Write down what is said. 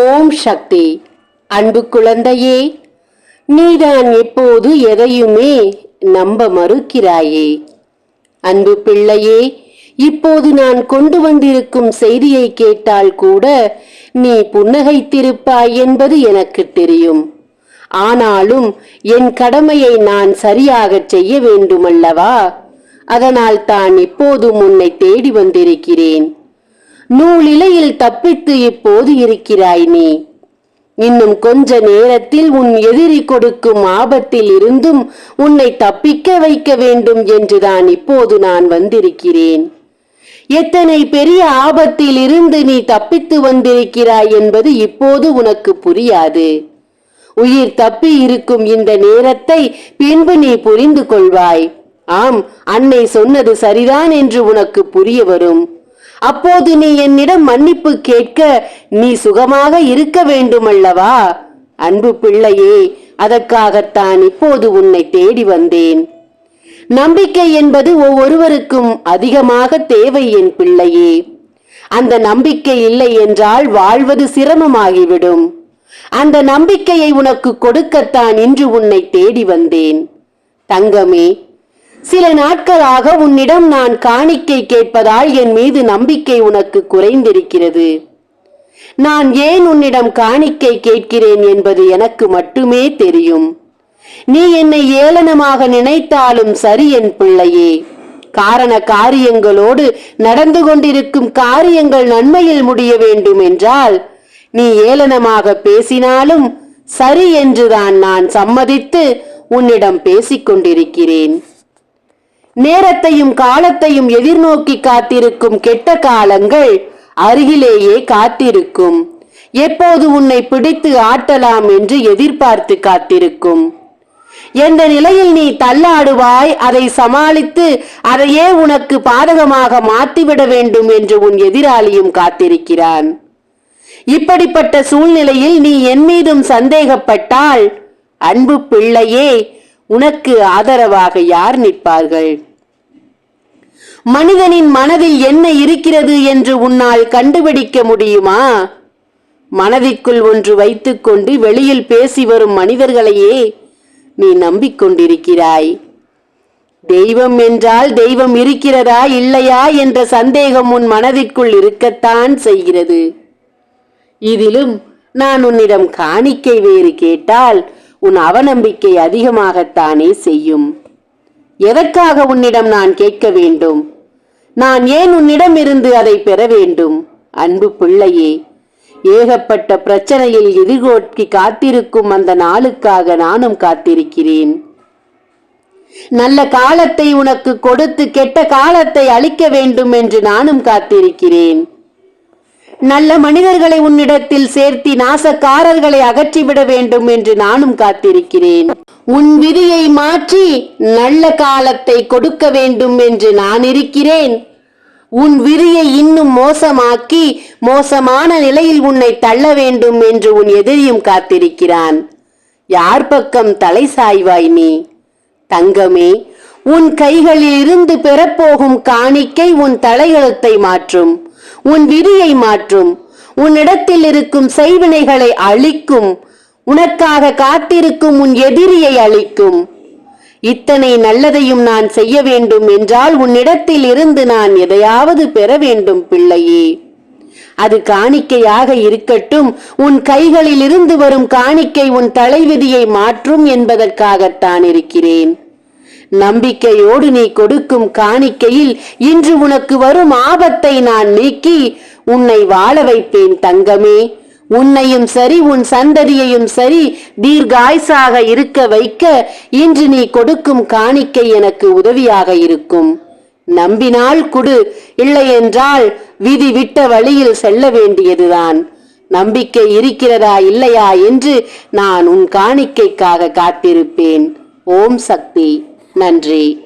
ஓம் சக்தி. அன்பு குழந்தையே நீதான் எப்போது எதையுமே நம்ப மறுக்கிறாயே. அன்பு பிள்ளையே இப்போது நான் கொண்டு வந்திருக்கும் செய்தியை கேட்டால் கூட நீ புன்னகைத்திருப்பாய் என்பது எனக்கு தெரியும். ஆனாலும் என் கடமையை நான் சரியாகச் செய்ய வேண்டுமல்லவா? அதனால் தான் இப்போதும் உன்னை தேடி வந்திருக்கிறேன். நூலிலையில் தப்பித்து இப்போது இருக்கிறாய் நீ. இன்னும் கொஞ்ச நேரத்தில் உன் எதிரி கொடுக்கும் ஆபத்தில் இருந்தும் உன்னை தப்பிக்க வைக்க வேண்டும் என்றுதான் இப்போது நான் வந்திருக்கிறேன். எத்தனை பெரிய ஆபத்தில் இருந்து நீ தப்பித்து வந்திருக்கிறாய் என்பது இப்போது உனக்கு புரியாது. உயிர் தப்பி இருக்கும் இந்த நேரத்தை பின்பு நீ புரிந்து கொள்வாய். ஆம் அன்னை சொன்னது சரிதான் என்று உனக்கு புரிய வரும். அப்போது நீ என்னிடம் மன்னிப்பு கேட்க நீ சுகமாக இருக்க வேண்டுமல்லவா? அன்பு பிள்ளையே அதற்காகத்தான் இப்போது உன்னை தேடி வந்தேன். நம்பிக்கை என்பது ஒவ்வொருவருக்கும் அதிகமாக தேவை என் பிள்ளையே. அந்த நம்பிக்கை இல்லை என்றால் வாழ்வது சிரமமாகிவிடும். அந்த நம்பிக்கையை உனக்கு கொடுக்கத்தான் இன்று உன்னை தேடி வந்தேன். தங்கமே சில நாட்களாக உன்னிடம் நான் காணிக்கை கேட்பதால் என் மீது நம்பிக்கை உனக்கு குறைந்திருக்கிறது. நான் ஏன் உன்னிடம் காணிக்கை கேட்கிறேன் என்பது எனக்கு மட்டுமே தெரியும். நீ என்னை ஏளனமாக நினைத்தாலும் சரி என் பிள்ளையே. காரண காரியங்களோடு நடந்து கொண்டிருக்கும் காரியங்கள் நன்மையில் முடிய வேண்டும் என்றால் நீ ஏளனமாக பேசினாலும் சரி என்றுதான் நான் சம்மதித்து உன்னிடம் பேசிக் கொண்டிருக்கிறேன் நேரத்தையும் காலத்தையும் எதிர்நோக்கி காத்திருக்கும் கெட்ட காலங்கள் அருகிலேயே காத்திருக்கும். எப்போது உன்னை பிடித்து ஆட்டலாம் என்று எதிர்பார்த்து காத்திருக்கும். எந்த நிலையில் நீ தள்ளாடுவாய் அதை சமாளித்து அதையே உனக்கு பாதகமாக மாற்றிவிட வேண்டும் என்று உன் எதிராளியும் காத்திருக்கிறான். இப்படிப்பட்ட சூழ்நிலையில் நீ என் மீதும் சந்தேகப்பட்டால் அன்பு பிள்ளையே உனக்கு ஆதரவாக யார் நிற்பார்கள்? மனிதனின் மனதில் என்ன இருக்கிறது என்று உன்னால் கண்டுபிடிக்க முடியுமா? மனதிற்குள் ஒன்று வைத்துக்கொண்டு வெளியில் பேசி வரும் மனிதர்களையே நீ நம்பிக்கொண்டிருக்கிறாய். தெய்வம் என்றால் தெய்வம் இருக்கிறதா இல்லையா என்ற சந்தேகம் உன் மனதிற்குள் இருக்கத்தான் செய்கிறது. இதிலும் நான் உன்னிடம் காணிக்கை வேறு கேட்டால் உன் அவநம்பிக்கை அதிகமாகத்தானே செய்யும். எதற்காக உன்னிடம் நான் கேட்க வேண்டும்? நான் ஏன் உன்னிடம் இருந்து அதை பெற வேண்டும்? அன்பு பிள்ளையே ஏகப்பட்ட பிரச்சனையில் எதிர்கோட்டி காத்திருக்கும் அந்த நாளுக்காக நானும் காத்திருக்கிறேன். நல்ல காலத்தை உனக்கு கொடுத்து கெட்ட காலத்தை அளிக்க வேண்டும் என்று நானும் காத்திருக்கிறேன். நல்ல மனிதர்களை உன்னிடத்தில் சேர்த்தி நாசக்காரர்களை அகற்றிவிட வேண்டும் என்று நானும் காத்திருக்கிறேன். உன் விதியை மாற்றி நல்ல காலத்தை கொடுக்க வேண்டும் என்று நான் இருக்கிறேன். உன் விதியை இன்னும் மோசமாக்கி மோசமான நிலையில் உன்னை தள்ள வேண்டும் என்று உன் எதிரியும் காத்திருக்கிறான். யார் பக்கம் தலை சாய்வாய் நீ? தங்கமே உன் கைகளில் இருந்து பெறப்போகும் காணிக்கை உன் தலையெழுத்தை மாற்றும். உன் விதியை மாற்றும். உன்னிடத்தில் இருக்கும் செய்வினைகளை அழிக்கும். உனக்காக காத்திருக்கும் உன் எதிரியை அழிக்கும். இத்தனை நல்லதையும் நான் செய்ய வேண்டும் என்றால் உன்னிடத்தில் இருந்து நான் எதையாவது பெற வேண்டும் பிள்ளையே. அது காணிக்கையாக இருக்கட்டும். உன் கைகளில் இருந்து வரும் காணிக்கை உன் தலைவிதியை மாற்றும் என்பதற்காகத்தான் இருக்கிறேன். நம்பிக்கையோடு நீ கொடுக்கும் காணிக்கையில் இன்று உனக்கு வரும் ஆபத்தை நான் நீக்கி உன்னை வாழ வைப்பேன் தங்கமே. உன்னையும் சரி உன் சந்ததியையும் சரி தீர்காய்சாக இருக்க வைக்க இன்று நீ கொடுக்கும் காணிக்கை எனக்கு உதவியாக இருக்கும். நம்பினால் குடு இல்லையென்றால் விதி விட்ட வழியில் செல்ல வேண்டியதுதான். நம்பிக்கை இருக்கிறதா இல்லையா என்று நான் உன் காணிக்கைக்காக காத்திருப்பேன். ஓம் சக்தி. நன்றி.